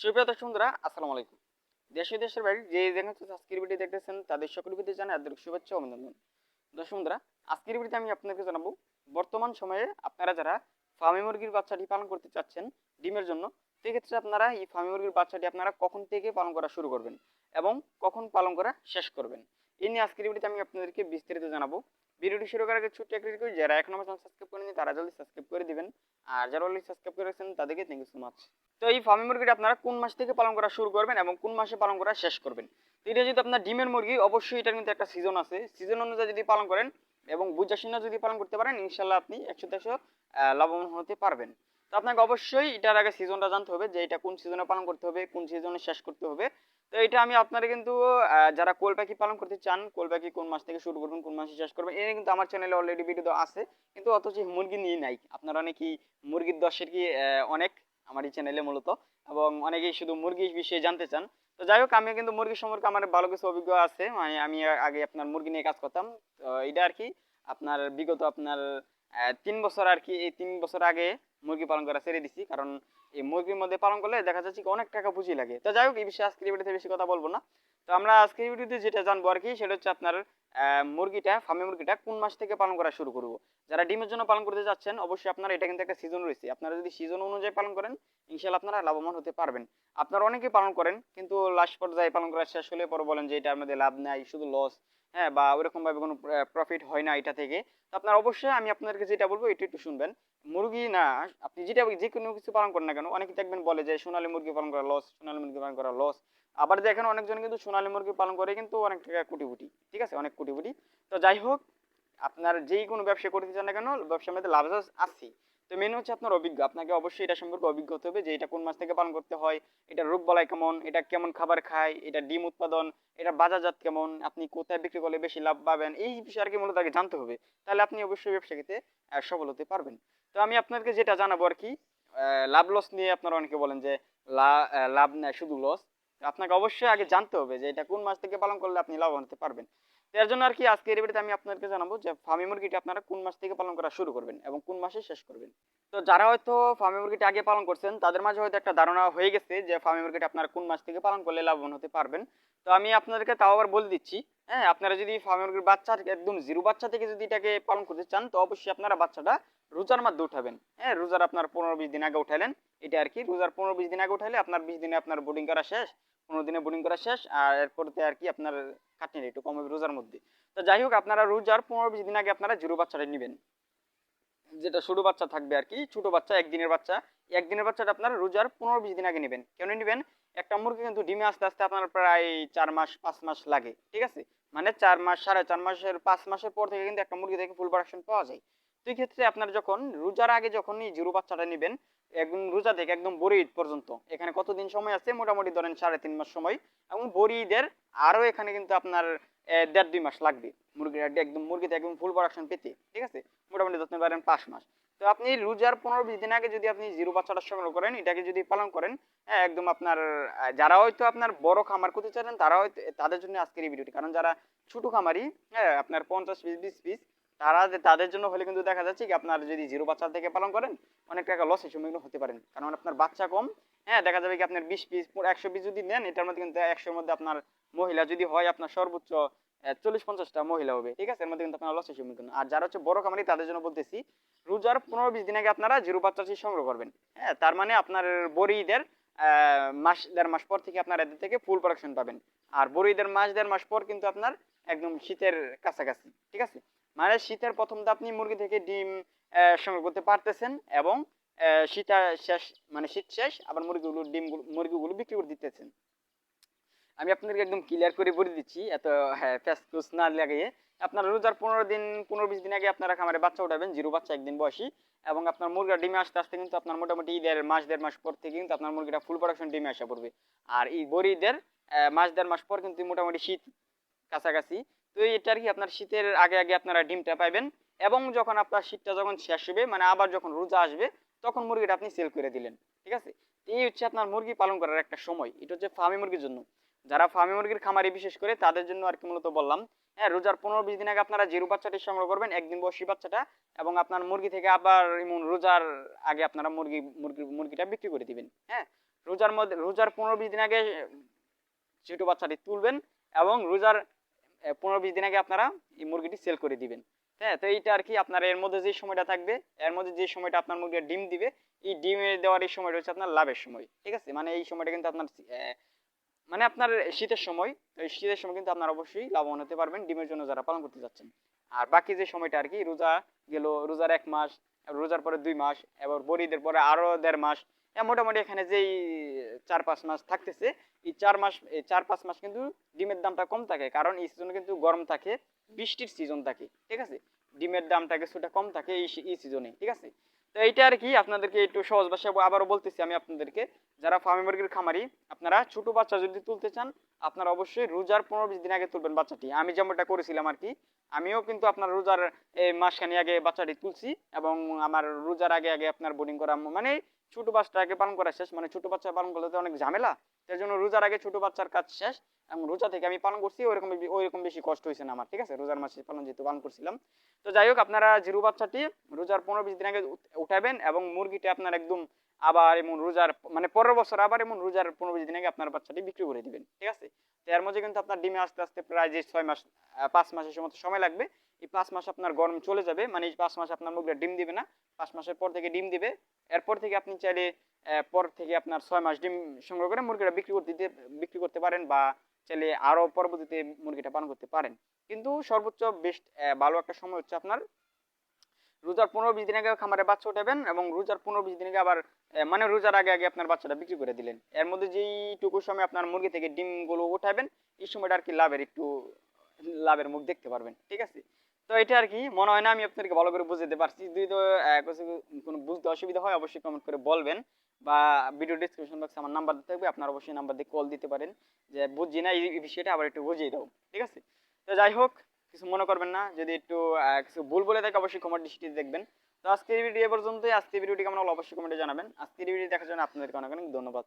সুপ্রিয় দর্শক বন্ধুরা, আসসালামু আলাইকুম। দেশ ও দেশের বাইরে যে যেখানে আজকের ভিডিও দেখতেছেন, তাদের সকল ভিডিও জানাই আন্তরিক শুভেচ্ছা অভিনন্দন। দর্শক বন্ধুরা, আজকের ভিডিওতে আমি আপনাদেরকে জানাব, বর্তমান সময়ে আপনারা যারা ফার্মি মুরগির বাচ্চাটি পালন করতে চাচ্ছেন ডিমের জন্য, সেক্ষেত্রে আপনারা এই ফার্মি মুরগির বাচ্চাটি আপনারা কখন থেকে পালন করা শুরু করবেন এবং কখন পালন করা শেষ করবেন, এই নিয়ে আজকের ভিডিওতে আমি আপনাদেরকে বিস্তারিত জানাব। ভিডিওটি শুরু করার আগে ছোট্ট একটা রিকোয়েস্ট যারা এখন আমার সাবস্ক্রাইব করেনি তারা জলদি সাবস্ক্রাইব করে দিবেন। আর যারা অলরেডি সাবস্ক্রাইব করেছেন, তাদেরকে থ্যাংক ইউ সো মাচ তো এই ফার্মি মুরগিটা আপনারা কোন মাস থেকে পালন করা শুরু করবেন এবং কোন মাসে পালন করা শেষ করবেন? তো এটা যদি আপনার ডিমের মুরগি, অবশ্যই এটার কিন্তু একটা সিজন আছে। সিজন অনুযায়ী যদি পালন করেন এবং বুঝাশীন্য যদি পালন করতে পারেন ইনশাল্লাহ আপনি একশো দেড়শো লাভবান হতে পারবেন। তো আপনাকে অবশ্যই এটার আগে সিজনটা জানতে হবে যে এটা কোন সিজনে পালন করতে হবে, কোন সিজনে শেষ করতে হবে। তো এটা আমি আপনারা কিন্তু যারা কোল পাখি পালন করতে চান, কোল পাখি কোন মাস থেকে শুরু করবেন, কোন মাসে শেষ করবেন এটা কিন্তু আমার চ্যানেলে অলরেডি ভিডিও আছে। কিন্তু অথচ মুরগি নিয়ে নাই। আপনারা অনেকেই মুরগির দশের কি অনেক আমার এই চ্যানেলে মূলত এবং অনেকেই শুধু মুরগির বিষয়ে জানতে চান। তো যাই হোক আমি কিন্তু মুরগি সম্পর্কে আমার ভালো কিছু অভিজ্ঞ আছে। মানে আমি আগে আপনার মুরগি নিয়ে কাজ করতাম। তো এটা আর কি, আপনার বিগত আপনার তিন বছর আর কি, এই তিন বছর আগে মুরগি পালন করা ছেড়ে দিছি। কারণ এই মুরগির মধ্যে পালন করলে দেখা যাচ্ছে কি অনেক টাকা পুঁজি লাগে। তো যাই হোক, এই বিষয়ে আজকের ভিডিওতে বেশি কথা বলব না। তো আমরা আজকের ভিডিওতে যেটা জানব আর কি, সেটা হচ্ছে আপনার মুরগিটা, ফার্মে মুরগিটা কোন মাস থেকে পালন করা শুরু করব? যারা ডিমের জন্য পালন করতে যাচ্ছেন, অবশ্যই আপনারা এটা কিন্তু একটা সিজন রয়েছে। আপনারা যদি সিজন অনুযায়ী পালন করেন ইনশাল্লাহ আপনারা লাভবান হতে পারবেন। আপনারা অনেকেই পালন করেন, কিন্তু লাস্ট পর্যায়ে পালন করা শেষ হলে পরে বলেন যে এটা আমাদের লাভ নাই, শুধু লস হ্যাঁ বা ওরকম ভাবে কোনো প্রফিট হয় না এটা থেকে। তো আপনার অবশ্যই আমি আপনাদেরকে যেটা বলব, এটা একটু শুনবেন। মুরগি না, আপনি যেটা যে কোনো কিছু পালন করেন না কেন, অনেকে দেখবেন বলে যে সোনালী মুরগি পালন করা লস সোনালী মুরগি পালন করা লস আবার দেখেন অনেকজন কিন্তু সোনালী মুরগি পালন করে কিন্তু অনেক টাকা কোটি কোটি ঠিক আছে? অনেক কোটি কোটি তো যাই হোক, আপনার যেই কোনো ব্যবসা করতে চান না কেন, ব্যবসার মধ্যে লাভ আছে। তো মেন হচ্ছে আপনার অভিজ্ঞ আপনাকে অবশ্যই এটা সম্পর্কে অভিজ্ঞ হতে হবে যে এটা কোন মাস থেকে পালন করতে হয়, এটা রোগ বলাই কেমন, এটা কেমন খাবার খায়, এটা ডিম উৎপাদন, এটা বাজারজাত কেমন, আপনি কোথায় বিক্রি করলে বেশি লাভ পাবেন, এই বিষয়ে আর কি মূলত আগে জানতে হবে। তাহলে আপনি অবশ্যই ব্যবসা ক্ষেত্রে সফল হতে পারবেন। তো আমি আপনাদেরকে যেটা জানাব আর কি লাভ লস নিয়ে আপনারা অনেকে বলেন যে লাভ নেয় শুধু লস আপনাকে অবশ্যই আগে জানতে হবে যে এটা কোন মাস থেকে পালন করলে আপনি লাভবান হতে পারবেন। এর জন্য আর কি আজকে এই ভিডিওতে আমি আপনাদেরকে জানাব যে ফার্মি মুরগিটা আপনারা কোন মাস থেকে পালন করা শুরু করবেন এবং কোন মাসে শেষ করবেন। তো যারা হয়তো ফার্মি মুরগিটা আগে পালন করছেন, তাদের মাঝে হয়তো একটা ধারণা হয়ে গেছে যে ফার্মি মুরগিটা আপনারা কোন মাস থেকে পালন করলে লাভবান হতে পারবেন। তো আমি আপনাদেরকে তাও আবার বলে দিচ্ছি হ্যাঁ আপনারা যদি ফার্মি মুরগির বাচ্চা একদম জিরো বাচ্চা থেকে যদি এটাকে পালন করতে চান, তো অবশ্যই আপনারা বাচ্চাটা রোজার মধ্যে উঠাবেন। হ্যাঁ রোজার আপনার পনেরো বিশ দিন আগে উঠালেন এটা আর কি, রোজার পনেরো বিশ দিন আগে উঠালে আপনার বিশ দিনে আপনার বোর্ডিং করা শেষ। পনেরো দিনে বোর্ডিং করা শেষ, আর এরপরতে আর কি আপনার কাটিয়ে একটু কম হবে রোজার মধ্যে। তো যাই হোক, আপনারা রোজার পনেরো বিশ দিন আগে আপনারা জিরো বাচ্চাটা নেবেন। যেটা ছোট বাচ্চা থাকবে আর কি, ছোট বাচ্চা, একদিনের বাচ্চা। একদিনের বাচ্চাটা আপনারা রোজার পনেরো বিশ দিন আগে নেবেন। কেন নেবেন? একটা মুরগি কিন্তু ডিমে আস্তে আস্তে আপনার প্রায় চার মাস, পাঁচ মাস লাগে, ঠিক আছে? মানে চার মাস, সাড়ে চার মাসের, পাঁচ মাসের পর থেকে কিন্তু একটা মুরগি থেকে ফুল প্রোডাকশন পাওয়া যায়। এই ক্ষেত্রে আপনার যখন রোজার আগে যখনই জিরো বাচ্চাটা নেবেন, একদম রোজা থেকে একদম বড়ি ঈদ পর্যন্ত, এখানে কতদিন সময় আছে? মোটামুটি ধরেন সাড়ে তিন মাস সময়, এবং বড়ি ঈদের আরও এখানে কিন্তু আপনার দেড় দুই মাস লাগবে মুরগির একদম, মুরগিতে একদম ফুল প্রোডাকশন পেতে, ঠিক আছে? মোটামুটি ধরতে পারেন পাঁচ মাস। তো আপনি রোজার পনেরো বিশ দিন আগে যদি আপনি জিরো বাচ্চাটা সংগ্রহ করেন, এটাকে যদি পালন করেন হ্যাঁ একদম আপনার যারা হয়তো আপনার বড় খামার করতে চান তারা হয়তো, তাদের জন্য আজকের এই ভিডিওটি কারণ যারা ছোট খামারি হ্যাঁ আপনার পঞ্চাশ পিস, বিশ পিস তারা যে- তাদের জন্য হলে কিন্তু দেখা যাচ্ছে কি আপনার যদি জিরো বাচ্চা থেকে পালন করেন, অনেক টাকা লসের সম্মুখীন হতে পারেন। কারণ আপনার বাচ্চা কম হ্যাঁ দেখা যাবে কি আপনার বিশ পিস একশো পিস যদি নেন, এটার মধ্যে কিন্তু একশোর মধ্যে আপনার মহিলা যদি হয়, আপনার সর্বোচ্চ চল্লিশ পঞ্চাশটা মহিলা হবে, ঠিক আছে? এর মধ্যে কিন্তু আপনার লসের সম্মুখীন। আর যারা হচ্ছে বড় খামারি তাদের জন্য বলতেছি, রোজার পনেরো বিশ দিন আগে আপনারা জিরো বাচ্চাটি সংগ্রহ করবেন। হ্যাঁ তার মানে আপনার বড় ঈদের মাস, দেড় মাস পর থেকে আপনার এদের থেকে ফুল প্রোডাকশন পাবেন। আর বড় ঈদের মাস, দেড় মাস পর কিন্তু আপনার একদম শীতের কাছাকাছি, ঠিক আছে? মানে শীতের প্রথমটা আপনি মুরগি থেকে ডিম সংগ্রহ করতে পারতেছেন এবং আহ, শীতা শেষ মানে শীত শেষ আবার মুরগিগুলো ডিম মুরগিগুলো বিক্রি করে দিতেছেন। আমি আপনাদেরকে একদম ক্লিয়ার করে বলে দিচ্ছি এত হ্যাঁ ফ্যাসকুস না লাগিয়ে। আপনার রোজার পনেরো দিন পনেরো বিশ দিন আগে আপনারা খামারে বাচ্চা উঠাবেন জিরো বাচ্চা একদিন বয়সী এবং আপনার মুরগির ডিমে আসতে আসতে কিন্তু আপনার মোটামুটি ঈদের মাস দেড় মাস পর থেকে কিন্তু আপনার মুরগিটা ফুল প্রোডাকশন ডিমে আসা পড়বে। আর এই বড় ঈদের মাস দেড় মাস পর কিন্তু মোটামুটি শীত কাছাকাছি তো এটা আর কি আপনার শীতের আগে আগে আপনারা ডিমটা পাইবেন এবং যখন আপনার শীতটা যখন শেষ হবে মানে আবার যখন রোজা আসবে, তখন মুরগিটা আপনি সেল করে দিলেন, ঠিক আছে? এই হচ্ছে আপনার মুরগি পালন করার একটা সময়, এটা হচ্ছে ফার্মি মুরগির জন্য। যারা ফার্মি মুরগির খামারি বিশেষ করে, তাদের জন্য আর কি মূলত বললাম হ্যাঁ রোজার পনেরো বিশ দিন আগে আপনারা জিরো বাচ্চাটি সংগ্রহ করবেন, একদিন বসি বাচ্চাটা, এবং আপনার মুরগি থেকে আবার রোজার আগে আপনারা মুরগি মুরগি, মুরগিটা বিক্রি করে দিবেন হ্যাঁ? রোজার মধ্যে, রোজার পনেরো বিশ দিন আগে ছোট বাচ্চাটি তুলবেন, এবং রোজার পনেরো বিশ দিন আগে আপনারা এই মুরগিটি সেল করে দিবেন। হ্যাঁ তো এইটা আর কি আপনার এর মধ্যে যে সময়টা থাকবে, এর মধ্যে যে সময়টা আপনার মুরগিটা ডিম দিবে, এই ডিমে দেওয়ার এই সময়টা হচ্ছে আপনার লাভের সময়, ঠিক আছে? মানে এই সময়টা কিন্তু আপনার মানে আপনার শীতের সময় এই শীতের সময় কিন্তু আপনার অবশ্যই লাভবান হতে পারবেন ডিমের জন্য যারা পালন করতে যাচ্ছেন। আর বাকি যে সময়টা আর কি, রোজা গেল, রোজার এক মাস রোজার পরে দুই মাস, এবার বড়িদের পরে আরও দেড় মাস। মোটামুটি এখানে যেই চার পাঁচ মাস থাকতেছে, এই চার মাস, এই চার পাঁচ মাস কিন্তু ডিমের দামটা কম থাকে, কারণ এই সিজনে কিন্তু গরম থাকে, বৃষ্টির সিজন থাকে, ঠিক আছে? ডিমের দামটা কিছুটা কম থাকে এই সিজনে ঠিক আছে? তো এইটা আর কি, আপনাদেরকে একটু সহজ ভাষায় আবারও বলতেছি আমি আপনাদেরকে। যারা ফার্মি মুরগির খামারি, আপনারা ছোট বাচ্চা যদি তুলতে চান, আপনারা অবশ্যই রোজার পনেরো বিশ দিন আগে তুলবেন বাচ্চাটি। আমি যেমনটা করেছিলাম আর কি, আমিও কিন্তু আপনার রোজার মাসখানি আগে বাচ্চাটি তুলছি এবং আমার রোজার আগে আগে আপনার বোর্ডিং করা মানে ছোট আগে পালন করা শেষ মানে ছোট বাচ্চা পালন করলে তো অনেক ঝামেলা। তার জন্য রোজার আগে ছোট বাচ্চার কাজ শেষ এবং রোজা থেকে আমি পালন করছি, ওইরকম ওইরকম বেশি কষ্ট হয়েছে না আমার, ঠিক আছে? রোজার মাসে পালন যেহেতু পালন করছিলাম। তো যাই হোক, আপনারা জিরু বাচ্চাটি রোজার পনেরো বিশ দিন আগে উঠাবেন এবং মুরগিটা আপনার একদম আবার এমন রোজার মানে পরের বছর আবার এমন রোজার পনেরো দিন আগে আপনার বাচ্চাটি বিক্রি করে দিবেন, ঠিক আছে? এর মধ্যে কিন্তু আপনার ডিমে আস্তে আস্তে প্রায় যে ছয় মাস পাঁচ মাসের মতো সময় লাগবে, এই পাঁচ মাস আপনার গরম চলে যাবে মানে এই পাঁচ মাস আপনার মুরগিটা ডিম দিবে না, পাঁচ মাসের পর থেকে ডিম দিবে, এরপর থেকে আপনি চাইলে পর থেকে আপনার ছয় মাস ডিম সংগ্রহ করে মুরগিটা বিক্রি করতে দিতে, বিক্রি করতে পারেন বা চাইলে আরও পরবর্তীতে মুরগিটা পালন করতে পারেন। কিন্তু সর্বোচ্চ বেস্ট ভালো একটা সময় হচ্ছে আপনার রোজার পনেরো বিশ দিন আগে খামারে বাচ্চা উঠাবেন এবং রোজার পনেরো বিশ দিন আগে আবার মানে রোজার আগে আগে আপনার বাচ্চাটা বিক্রি করে দিলেন। এর মধ্যে যেইটুকু সময় আপনার মুরগি থেকে ডিমগুলো উঠাবেন, এই সময়টা আর কি লাভের একটু, লাভের মুখ দেখতে পারবেন, ঠিক আছে? তো এটা আর কি, মনে হয় না আমি আপনাদেরকে ভালো করে বুঝতে পারছি। যদি তো কোনো বুঝতে অসুবিধা হয় অবশ্যই কমেন্ট করে বলবেন বা ভিডিও ডিসক্রিপশন বক্সে আমার নাম্বার দিতে থাকবে আপনার অবশ্যই নাম্বার দিয়ে কল দিতে পারেন। যে বুঝছি না এই বিষয়টা, আবার একটু বুঝিয়ে দাও ঠিক আছে? তো যাই হোক কিছু মনে করবেন না, যদি একটু কিছু ভুল বলে থাকে, অবশ্যই কমেন্ট দৃষ্টিতে দেখবেন। তো আজকের ভিডিও পর্যন্তই। আজকের ভিডিওটি কেমন হলো, অবশ্যই কমেন্টে জানাবেন। আজকের ভিডিও দেখার জন্য আপনাদেরকে অনেক অনেক ধন্যবাদ।